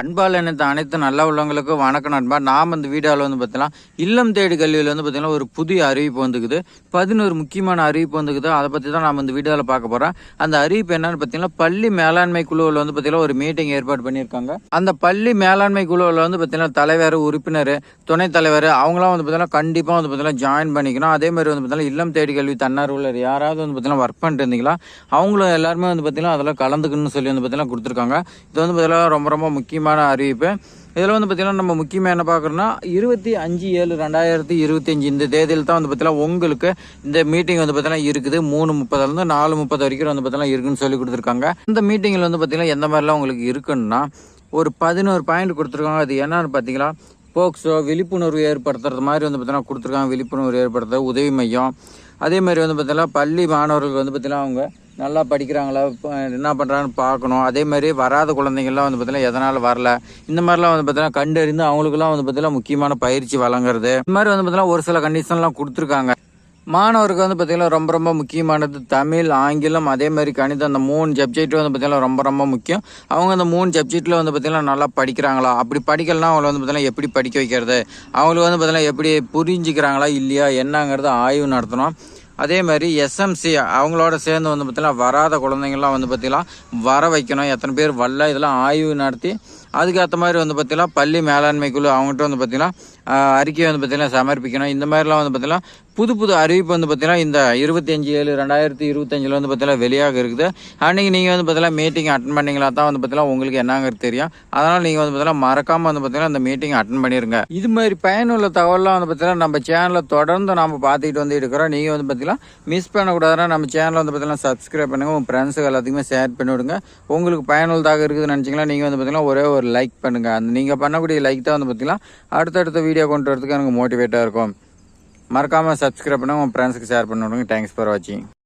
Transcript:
அன்பால் இணைத்த அனைத்து நல்ல உள்ளவங்களுக்கும் வணக்கம் நண்பா. நாம் இந்த வீடியோவில் வந்து பார்த்தீங்கன்னா இல்லம் தேடி கல்வியில் வந்து பார்த்தீங்கன்னா ஒரு புதிய அறிவிப்பு வந்துக்குது. பதினோரு முக்கியமான அறிவிப்பு வந்துக்குது. அதை பற்றி தான் நாம் இந்த வீடியோவில் பார்க்க போகிறோம் அந்த அறிவிப்பு என்னன்னு பார்த்தீங்கன்னா பள்ளி மேலாண்மை குழுவில் வந்து பார்த்தீங்கன்னா ஒரு மீட்டிங் ஏற்பாடு பண்ணியிருக்காங்க. அந்த பள்ளி மேலாண்மை குழுவில் வந்து பார்த்தீங்கன்னா தலைவர் உறுப்பினர் துணைத் தலைவர் அவங்களாம் வந்து பார்த்தீங்கன்னா கண்டிப்பாக வந்து பார்த்தீங்கன்னா ஜாயின் பண்ணிக்கணும். அதே மாதிரி வந்து பார்த்தீங்கன்னா இல்லம் தேடி கல்வி தன்னார்வலர் யாராவது வந்து பார்த்தீங்கன்னா ஒர்க் பண்ணிட்டு இருந்தீங்களா அவங்களும் எல்லாருமே வந்து பார்த்தீங்கன்னா அதெல்லாம் கலந்துக்கணும்னு சொல்லி வந்து பார்த்தீங்கன்னா கொடுத்துருக்காங்க. இது வந்து பார்த்தீங்கன்னா ரொம்ப ரொம்ப முக்கியமான அறிவிப்பு. இதில் வந்து பார்த்திங்கன்னா நம்ம முக்கியமாக என்ன பார்க்குறோன்னா இருபத்தி அஞ்சு ஏழு ரெண்டாயிரத்தி இருபத்தஞ்சி இந்த தேதியில் தான் வந்து பார்த்தீங்கன்னா உங்களுக்கு இந்த மீட்டிங் வந்து பார்த்தீங்கன்னா இருக்குது. மூணு முப்பதுலேருந்து நாலு முப்பது வரைக்கும் வந்து பார்த்தீங்கன்னா இருக்குன்னு சொல்லி கொடுத்துருக்காங்க. இந்த மீட்டிங்கில் வந்து பார்த்திங்கன்னா எந்த மாதிரிலாம் உங்களுக்கு இருக்குன்னா ஒரு பதினோரு பாயிண்ட் கொடுத்துருக்காங்க. அது என்னன்னு பார்த்தீங்கன்னா போக்ஸோ விழிப்புணர்வு ஏற்படுத்துறது மாதிரி வந்து பார்த்தீங்கன்னா கொடுத்துருக்காங்க. விழிப்புணர்வு ஏற்படுத்துறது உதவி மையம். அதே மாதிரி வந்து பார்த்தீங்கன்னா பள்ளி மாணவர்கள் வந்து பார்த்தீங்கன்னா அவங்க நல்லா படிக்கிறாங்களா இப்போ என்ன பண்ணுறாங்கன்னு பார்க்கணும். அதே மாதிரி வராத குழந்தைங்கள்லாம் வந்து பார்த்தீங்கன்னா எதனால் வரல? இந்த மாதிரிலாம் வந்து பார்த்தீங்கன்னா கண்டறிந்து அவங்களுக்குலாம் வந்து பார்த்தீங்கன்னா முக்கியமான பயிற்சி வழங்குறது. இந்த மாதிரி வந்து பார்த்தீங்கன்னா ஒரு சில கண்டிஷன்லாம் கொடுத்துருக்காங்க. மாணவருக்கு வந்து பார்த்தீங்கன்னா ரொம்ப ரொம்ப முக்கியமானது தமிழ் ஆங்கிலம் அதே மாதிரி கணிதம். அந்த மூணு சப்ஜெக்ட் வந்து பார்த்தீங்கன்னா ரொம்ப ரொம்ப முக்கியம். அவங்க அந்த மூணு சப்ஜெக்டில் வந்து பார்த்திங்கன்னா நல்லா படிக்கிறாங்களா? அப்படி படிக்கலனா அவங்கள வந்து பார்த்தீங்கன்னா எப்படி படிக்க வைக்கிறது? அவங்களுக்கு வந்து பார்த்தீங்கன்னா எப்படி புரிஞ்சுக்கிறாங்களா இல்லையா என்னங்கிறத ஆய்வு நடத்தணும். அதே மாதிரி எஸ்எம்சி அவங்களோட சேர்ந்து வந்து பார்த்தீங்கன்னா வராத குழந்தைங்கள்லாம் வந்து பார்த்திங்கன்னா வர வைக்கணும். எத்தனை பேர் வரல இதெல்லாம் ஆய்வு நடத்தி அதுக்கேற்ற மாதிரி வந்து பார்த்திங்கன்னா பள்ளி மேலாண்மை குழு அவங்ககிட்ட வந்து பார்த்திங்கன்னா அறிக்கையை வந்து பார்த்திங்கன்னா சமர்ப்பிக்கணும். இந்த மாதிரிலாம் வந்து பார்த்திங்கன்னா புது புது அறிவிப்பு வந்து பார்த்தீங்கன்னா இந்த இருபத்தஞ்சி ஏழு ரெண்டாயிரத்தி இருபத்தஞ்சில் வந்து பார்த்தீங்கன்னா வெளியாக இருக்குது அன்றைக்கி நீங்கள் வந்து பார்த்தீங்கன்னா மீட்டிங் அட்டன் பண்ணீங்களா தான் வந்து பார்த்தீங்கன்னா உங்களுக்கு என்னங்கிறது தெரியும் அதனால் நீங்கள் வந்து பார்த்தீங்கன்னா மறக்காமல் வந்து பார்த்தீங்கன்னா அந்த மீட்டிங் அட்டன் பண்ணிடுங்க இது மாதிரி பயனுள்ள தகவலாம் வந்து பார்த்தீங்கன்னா நம்ம சேனலில் தொடர்ந்து நம்ம பார்த்துக்கிட்டு வந்து இருக்கிறோம் நீங்கள் வந்து பார்த்தீங்கன்னா மிஸ் பண்ணக்கூடாதுன்னா நம்ம சேனலை வந்து பார்த்தீங்கன்னா சப்ஸ்கிரைப் பண்ணுங்கள் உங்கள் ஃப்ரெண்ட்ஸுக்கு எல்லாத்துக்குமே ஷேர் பண்ணி விடுங்க உங்களுக்கு பயனுள்ளதாக இருக்குதுன்னு நினச்சிங்கன்னா நீங்கள் வந்து பார்த்தீங்கன்னா ஒரே ஒரு லைக் பண்ணுங்கள் அந்த நீங்கள் பண்ணக்கூடிய லைக் தான் வந்து பார்த்தீங்கன்னா அடுத்தடுத்த வீடியோ கொண்டு வரதுக்கு எனக்கு மோட்டிவேட்டாக இருக்கும் மறக்காமல் சப்ஸ்கிரைப் பண்ணுங்கள் உங்கள் ஃப்ரெண்ட்ஸுக்கு ஷேர் பண்ணி விடுங்க. தேங்க்ஸ் ஃபார் வாட்சிங்